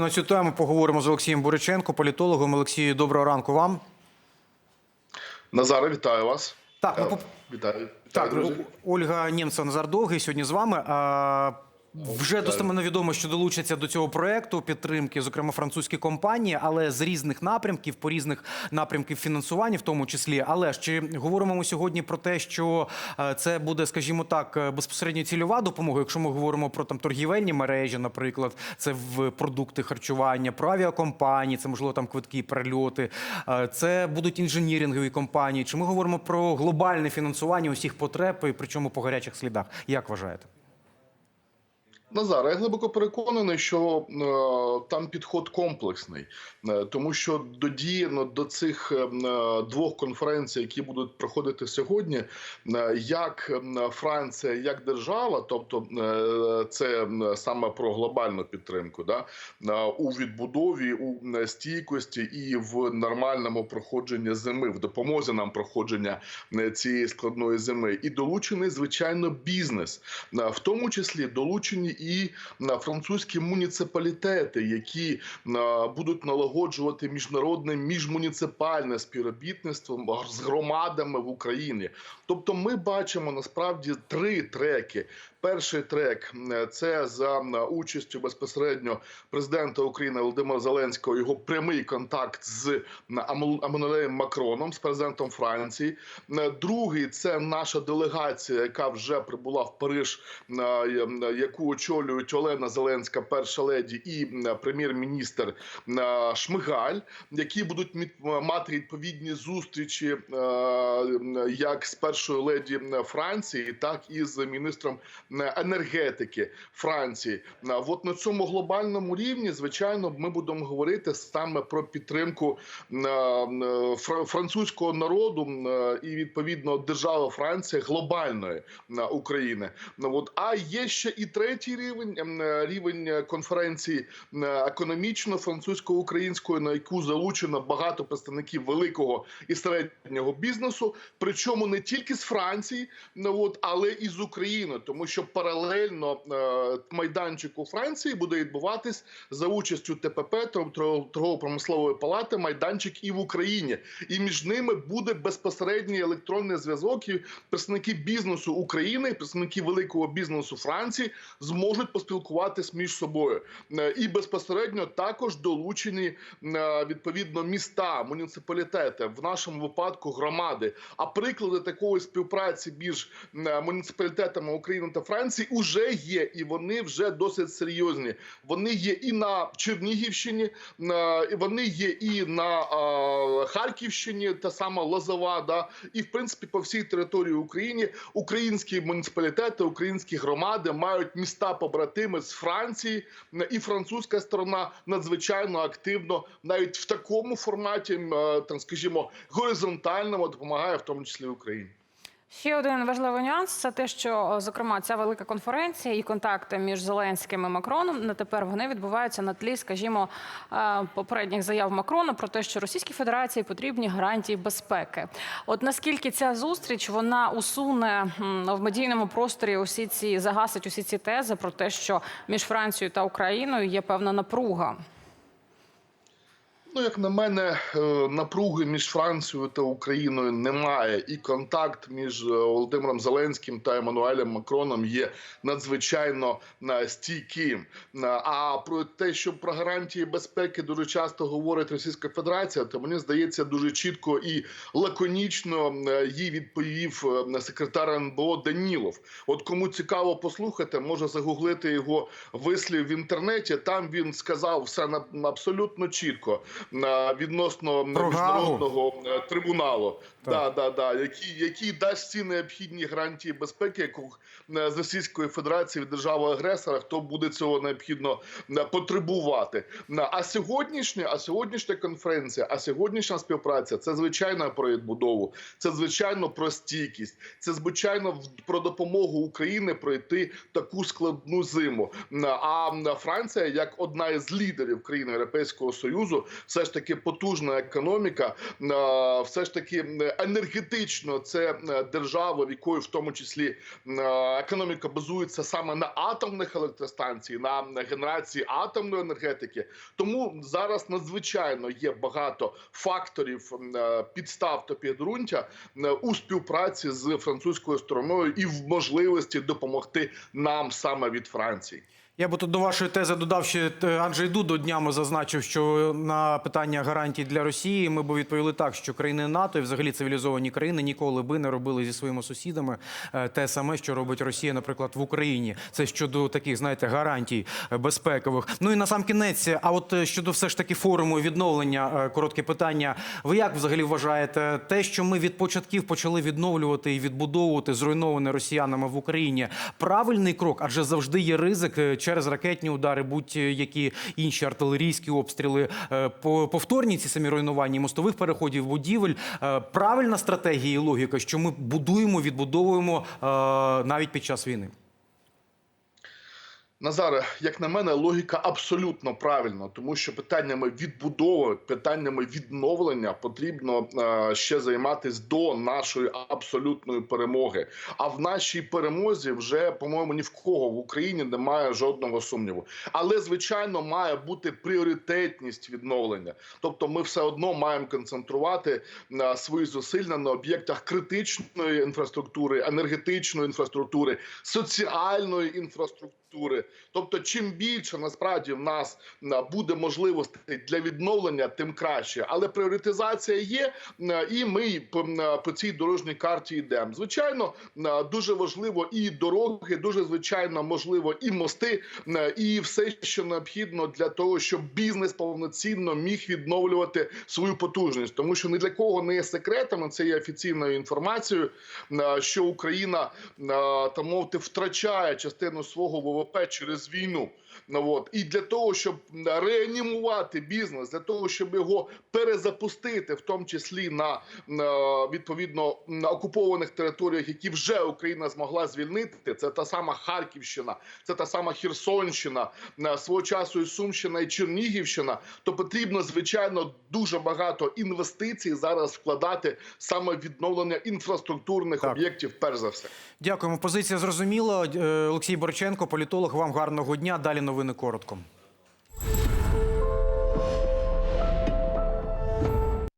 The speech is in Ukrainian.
І на цю тему поговоримо з Олексієм Буриченко, політологом. Олексію, доброго ранку вам. Назаре, вітаю вас. Так, ну, вітаю. Вітаю. Так, друзі. Ольга Нємцев, Назар Довгий сьогодні з вами. Вже достеменно відомо, що долучаться до цього проекту підтримки, зокрема французькі компанії, але з різних напрямків, по різних напрямків фінансування, в тому числі. Але ж чи говоримо ми сьогодні про те, що е, це буде, скажімо так, е, безпосередньо цільова допомога, якщо ми говоримо про там торгівельні мережі, наприклад, це в продукти харчування, про авіакомпанії, це можливо там квитки, перельоти, е, це будуть інженірингові компанії. Чи ми говоримо про глобальне фінансування усіх потреб, і причому по гарячих слідах? Як вважаєте? Назар, я глибоко переконаний, що е, там підход комплексний, Е, тому що додіяно до цих е, е, двох конференцій, які будуть проходити сьогодні, е, як Франція, як держава, тобто е, це саме про глобальну підтримку, да, е, у відбудові, у стійкості і в нормальному проходженні зими, в допомозі нам проходження е, цієї складної зими, і долучений звичайно бізнес, Е, в тому числі долучені і е, французькі муніципалітети, які будуть налагоджувати міжнародне міжмуніципальне співробітництво з громадами в Україні. Тобто, ми бачимо насправді три треки. Перший трек це за участю безпосередньо президента України Володимира Зеленського. Його прямий контакт з е, Макроном, з президентом Франції. Другий це наша делегація, яка вже прибула в Париж, яку очолюють Олена Зеленська, перша леді, і прем'єр-міністр е, Шмигаль, які будуть мати відповідні зустрічі е, як з першою леді Франції, так і з міністром енергетики Франції. Е, От на цьому глобальному рівні, звичайно, ми будемо говорити саме про підтримку французького народу і відповідно держави Франції глобальної України. Ну, От а є ще і третій рівень е, рівень конференції е, економічно французько-української, на яку залучено багато представників великого і середнього бізнесу, причому не тільки з Франції, ну, от, але і з України, тому що паралельно е, майданчику Франції буде відбуватись за участю ТПП тор- тор- торгово-промислової палати майданчик і в Україні, і між ними буде безпосередній електронний зв'язок. І представники бізнесу України, представники великого бізнесу Франції зможуть поспілкуватись між собою, Е, і безпосередньо також долучені е, відповідно міста, муніципалітети в нашому випадку громади. А приклади такої співпраці між е, муніципалітетами України та Франції вже є, і вони вже досить серйозні. Вони є і на Чернігівщині, вони є і на Харківщині, та сама Лозова, да, і в принципі по всій території України українські муніципалітети, українські громади мають міста побратими з Франції, і французька сторона надзвичайно активно, навіть в такому форматі, е, там скажімо, горизонтальному допомагає, в тому числі Україні. Ще один важливий нюанс це те, що зокрема ця велика конференція і контакти між Зеленським і Макроном на тепер вони відбуваються на тлі, скажімо, е, попередніх заяв Макрона про те, що Російській Федерації потрібні гарантії безпеки. От наскільки ця зустріч вона усуне в медійному просторі усі ці загасить усі ці тези про те, що між Францією та Україною є певна напруга. Ну, як на мене, е, напруги між Францією та Україною немає, і контакт між е, Володимиром Зеленським та Еммануелем Макроном є надзвичайно е, стійким. А про те, що про гарантії безпеки дуже часто говорить Російська Федерація, то мені здається дуже чітко і лаконічно їй відповів секретар НБО Данілов. От кому цікаво послухати, може загуглити його вислів в інтернеті. Там він сказав все абсолютно чітко відносно міжнародного е, трибуналу, да, да, да, який, який дасть ці необхідні гарантії безпеки, яку е, з Російської Федерації держави агресора, хто буде цього необхідно е, потребувати. На- А сьогоднішня, а сьогоднішня конференція, а сьогоднішня співпраця це звичайно про відбудову, це звичайно про стійкість, це звичайно про допомогу Україні пройти таку складну зиму. А Франція, як одна із лідерів країн Європейського союзу, все ж таки потужна економіка, е, все ж таки е, енергетично це е, держава, в якої в тому числі економіка базується саме на атомних електростанціях, на генерації атомної енергетики. Тому зараз надзвичайно є багато факторів підстав та підґрунтя у співпраці з французькою стороною і в можливості допомогти нам саме від Франції. Я би тут до вашої тези додав ще е, Анджей Дудо днями зазначив, що на питання гарантій для Росії ми б відповіли так, що країни НАТО і взагалі цивілізовані країни ніколи би не робили зі своїми сусідами е, те саме, що робить Росія, наприклад, в Україні. Це щодо таких, знаєте, гарантій е, безпекових. Ну і на сам кінець, а от щодо все ж таки форуму відновлення, коротке питання. Ви як взагалі вважаєте те, що ми від початків почали відновлювати і відбудовувати зруйноване росіянами в Україні? Правильний крок, адже завжди є ризик через ракетні удари, будь-які інші артилерійські обстріли, е, по- повторні ці самі руйнування мостових переходів, будівель. Е, Правильна стратегія і логіка, що ми будуємо, відбудовуємо е, навіть під час війни. Назаре, як на мене, логіка абсолютно правильна, тому що питаннями відбудови, питаннями відновлення потрібно е, ще займатися до нашої абсолютної перемоги. А в нашій перемозі вже, по-моєму, ні в кого в Україні немає жодного сумніву. Але звичайно має бути пріоритетність відновлення. Тобто, ми все одно маємо концентрувати на свої зусилля на об'єктах критичної інфраструктури, енергетичної інфраструктури, соціальної інфраструктури. Тобто, чим більше насправді в нас буде можливостей для відновлення, тим краще. Але пріоритизація є, і ми по, цій дорожній карті йдемо. Звичайно, дуже важливо і дороги, дуже звичайно можливо і мости, і все, що необхідно для того, щоб бізнес повноцінно міг відновлювати свою потужність, тому що ні для кого не є секретами. Це є офіційною інформацією, що Україна а, там мовити втрачає частину свого ВВП через війну. Ну, от. І для того, щоб реанімувати бізнес, для того, щоб його перезапустити, в тому числі на, на відповідно на окупованих територіях, які вже Україна змогла звільнити, це та сама Харківщина, це та сама Херсонщина, на свого часу і Сумщина і Чернігівщина, то потрібно звичайно дуже багато інвестицій зараз вкладати саме в відновлення інфраструктурних Так. об'єктів, перш за все. Дякуємо. Позиція зрозуміла. Е, Олексій Борченко, політолог. Вам гарного дня. Далі новини коротко.